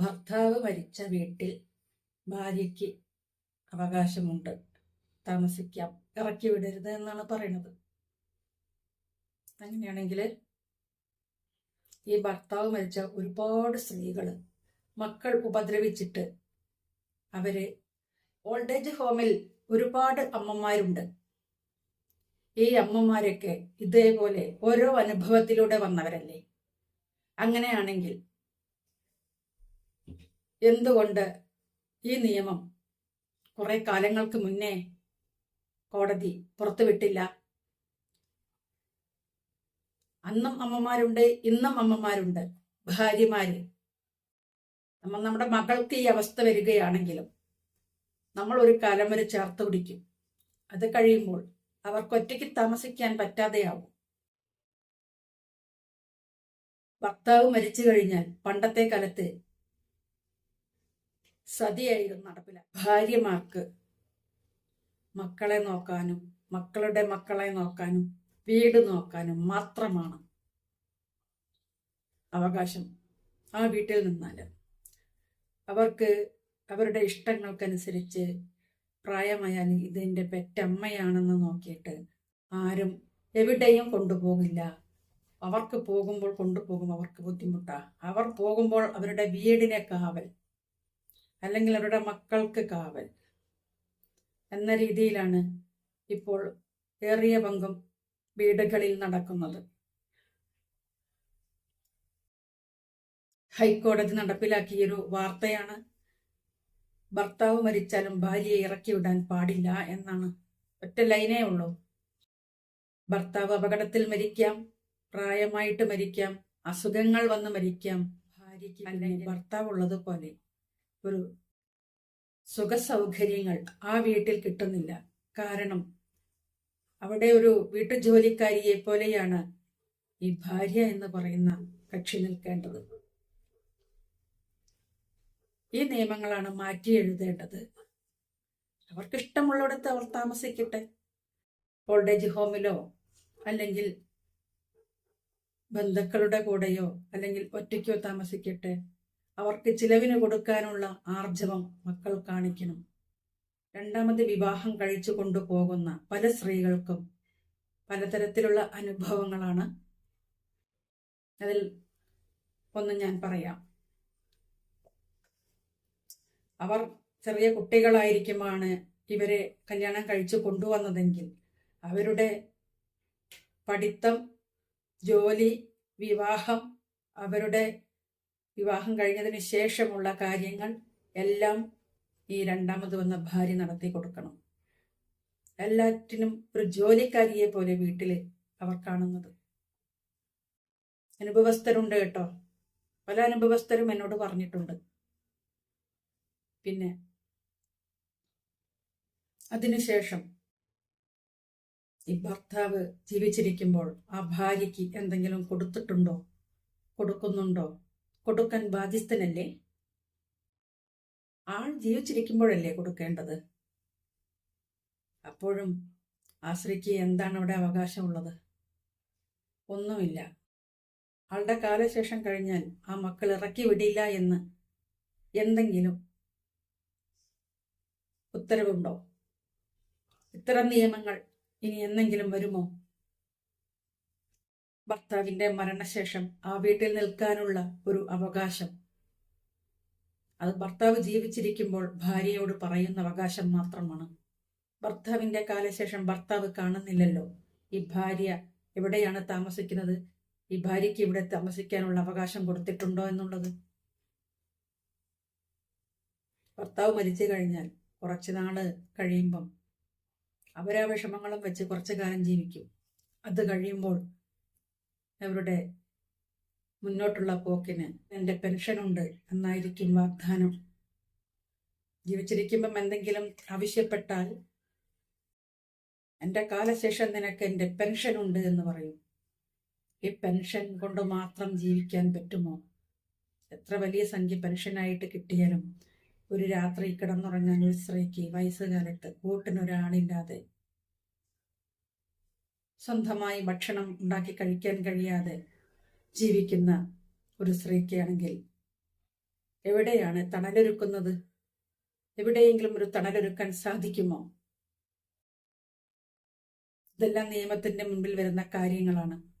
ഭർത്താവ് മരിച്ച വീട്ടിൽ ഭാര്യയ്ക്ക് അവകാശമുണ്ട്. താമസിക്കാം. ഇറക്കി വിടരുത് എന്നാണ് പറയുന്നത്. അങ്ങനെയാണെങ്കിൽ ഈ ഭർത്താവ് മരിച്ച ഒരുപാട് സ്ത്രീകൾ മക്കൾ ഉപദ്രവിച്ചിട്ട് അവർ ഏജ് ഹോമിൽ ഒരുപാട് അമ്മമാരുണ്ട്. ഈ അമ്മമാരൊക്കെ ഇതേപോലെ ഓരോ അനുഭവത്തിലൂടെ വന്നവരല്ലേ? അങ്ങനെയാണെങ്കിൽ എന്തുകൊണ്ട് ഈ നിയമം കുറെ കാലങ്ങൾക്ക് മുന്നേ കോടതി പുറത്തുവിട്ടില്ല? അന്നും അമ്മമാരുണ്ട് ഇന്നും അമ്മമാരുണ്ട്. ഭാര്യമാര്. നമ്മൾ നമ്മുടെ മകൾക്ക് ഈ അവസ്ഥ വരികയാണെങ്കിലും നമ്മൾ ഒരു കാലം വരെ ചേർത്ത് പിടിക്കും. അത് കഴിയുമ്പോൾ അവർക്ക് ഒറ്റയ്ക്ക് താമസിക്കാൻ പറ്റാതെയാവും. ഭർത്താവ് മരിച്ചു കഴിഞ്ഞാൽ പണ്ടത്തെ കാലത്ത് സതിയായിരുന്നു നടപ്പില. ഭാര്യമാർക്ക് മക്കളെ നോക്കാനും മക്കളുടെ മക്കളെ നോക്കാനും വീട് നോക്കാനും മാത്രമാണ് അവകാശം ആ വീട്ടിൽ നിന്നാൽ അവർക്ക് അവരുടെ ഇഷ്ടങ്ങൾക്കനുസരിച്ച് പ്രായമായാൽ ഇതിന്റെ പെറ്റമ്മയാണെന്ന് നോക്കിയിട്ട് ആരും എവിടെയും കൊണ്ടുപോകില്ല. അവർക്ക് പോകുമ്പോൾ കൊണ്ടുപോകും അവർക്ക് ബുദ്ധിമുട്ടാ. അവർ പോകുമ്പോൾ അവരുടെ വീടിനെ കാവൽ. അല്ലെങ്കിൽ അവരുടെ മക്കൾക്ക് കാവൽ. എന്ന രീതിയിലാണ് ഇപ്പോൾ ഏറിയ പങ്കും വീടുകളിൽ നടക്കുന്നത്. ഹൈക്കോടതി നടപ്പിലാക്കിയൊരു വാർത്തയാണ് ഭർത്താവ് മരിച്ചാലും ഭാര്യയെ ഇറക്കിവിടാൻ പാടില്ല എന്നാണ്. ഒറ്റ ലൈനേ ഉള്ളൂ. ഭർത്താവ് അപകടത്തിൽ മരിക്കാം പ്രായമായിട്ട് മരിക്കാം അസുഖങ്ങൾ വന്ന് മരിക്കാം ഭാര്യയ്ക്ക് അല്ലെങ്കിൽ ഭർത്താവ് ഉള്ളതുപോലെ. ഒരു സുഖസൗകര്യങ്ങൾ ആ വീട്ടിൽ കിട്ടുന്നില്ല. കാരണം അവിടെ ഒരു വീട്ടുജോലിക്കാരിയെ പോലെയാണ് ഈ ഭാര്യ എന്ന് പറയുന്ന കക്ഷി നിൽക്കേണ്ടത്. ഈ നിയമങ്ങളാണ് മാറ്റി എഴുതേണ്ടത്. അവർക്ക് ഇഷ്ടമുള്ളിടത്ത് അവർ താമസിക്കട്ടെ. ഓൾഡ് ഏജ് ഹോമിലോ അല്ലെങ്കിൽ ബന്ധുക്കളുടെ കൂടെയോ അല്ലെങ്കിൽ ഒറ്റയ്ക്കോ താമസിക്കട്ടെ. അവർക്ക് ചിലവിന് കൊടുക്കാനുള്ള ആർജവം മക്കൾ കാണിക്കണം. രണ്ടാമത് വിവാഹം കഴിച്ചു കൊണ്ടുപോകുന്ന പല സ്ത്രീകൾക്കും പലതരത്തിലുള്ള അനുഭവങ്ങളാണ്. അതിൽ ഒന്ന് ഞാൻ പറയാം. അവർ ചെറിയ കുട്ടികളായിരിക്കുമാണ് ഇവരെ കല്യാണം കഴിച്ചു കൊണ്ടുവന്നതെങ്കിൽ അവരുടെ പഠിത്തം ജോലി വിവാഹം അവരുടെ വിവാഹം കഴിഞ്ഞതിന് ശേഷമുള്ള കാര്യങ്ങൾ എല്ലാം ഈ രണ്ടാമത് വന്ന ഭാര്യ നടത്തി കൊടുക്കണം. എല്ലാറ്റിനും ഒരു ജോലിക്കാരിയെ പോലെ വീട്ടിൽ അവർ കാണുന്നത്. അനുഭവസ്ഥരുണ്ട് കേട്ടോ. പല അനുഭവസ്ഥരും എന്നോട് പറഞ്ഞിട്ടുണ്ട്. പിന്നെ അതിനുശേഷം ഈ ഭർത്താവ് ജീവിച്ചിരിക്കുമ്പോൾ ആ ഭാര്യയ്ക്ക് എന്തെങ്കിലും കൊടുത്തിട്ടുണ്ടോ? കൊടുക്കുന്നുണ്ടോ? കൊടുക്കാൻ ബാധ്യസ്ഥനല്ലേ? ആൾ ജീവിച്ചിരിക്കുമ്പോഴല്ലേ കൊടുക്കേണ്ടത്? അപ്പോഴും ആ സ്ത്രീക്ക് എന്താണ് അവിടെ അവകാശമുള്ളത്? ഒന്നുമില്ല. ആളുടെ കാലശേഷം കഴിഞ്ഞാൽ ആ മക്കൾ ഇറക്കി വിടില്ല എന്ന് എന്തെങ്കിലും ഉത്തരവുണ്ടോ? ഇത്തരം നിയമങ്ങൾ ഇനി എന്നെങ്കിലും വരുമോ? ഭർത്താവിന്റെ മരണശേഷം ആ വീട്ടിൽ നിൽക്കാനുള്ള ഒരു അവകാശം. അത് ഭർത്താവ് ജീവിച്ചിരിക്കുമ്പോൾ ഭാര്യയോട് പറയുന്ന അവകാശം മാത്രമാണ്. ഭർത്താവിന്റെ കാലശേഷം ഭർത്താവ് കാണുന്നില്ലല്ലോ. ഈ ഭാര്യ എവിടെയാണ് താമസിക്കുന്നത്? ഈ ഭാര്യയ്ക്ക് ഇവിടെ താമസിക്കാനുള്ള അവകാശം കൊടുത്തിട്ടുണ്ടോ എന്നുള്ളത്. ഭർത്താവ് മരിച്ചു കഴിഞ്ഞാൽ കുറച്ച് നാൾ കഴിയുമ്പം അവരാ വിഷമങ്ങളും വെച്ച് കുറച്ചു കാലം ജീവിക്കും. അത് കഴിയുമ്പോൾ അവരുടെ മുന്നോട്ടുള്ള പോക്കിന് എന്റെ പെൻഷനുണ്ട് എന്നായിരിക്കും വാഗ്ദാനം. ജീവിച്ചിരിക്കുമ്പം എന്തെങ്കിലും ആവശ്യപ്പെട്ടാൽ എന്റെ കാലശേഷം നിനക്ക് എന്റെ പെൻഷൻ ഉണ്ട് എന്ന് പറയും. ഈ പെൻഷൻ കൊണ്ട് മാത്രം ജീവിക്കാൻ പറ്റുമോ? എത്ര വലിയ സംഖ്യ പെൻഷനായിട്ട് കിട്ടിയാലും ഒരു രാത്രി കിടന്നുറങ്ങാൻ ഒരു സ്ത്രീക്ക് വയസ്സുകാലത്ത് കൂട്ടിനൊരാളില്ലാതെ സ്വന്തമായി ഭക്ഷണം ഉണ്ടാക്കി കഴിക്കാൻ കഴിയാതെ ജീവിക്കുന്ന ഒരു സ്ത്രീക്കാണെങ്കിൽ എവിടെയാണ് തണലൊരുക്കുന്നത്? എവിടെയെങ്കിലും ഒരു തണലൊരുക്കാൻ സാധിക്കുമോ? ഇതെല്ലാം നിയമത്തിന്റെ മുൻപിൽ വരുന്ന കാര്യങ്ങളാണ്.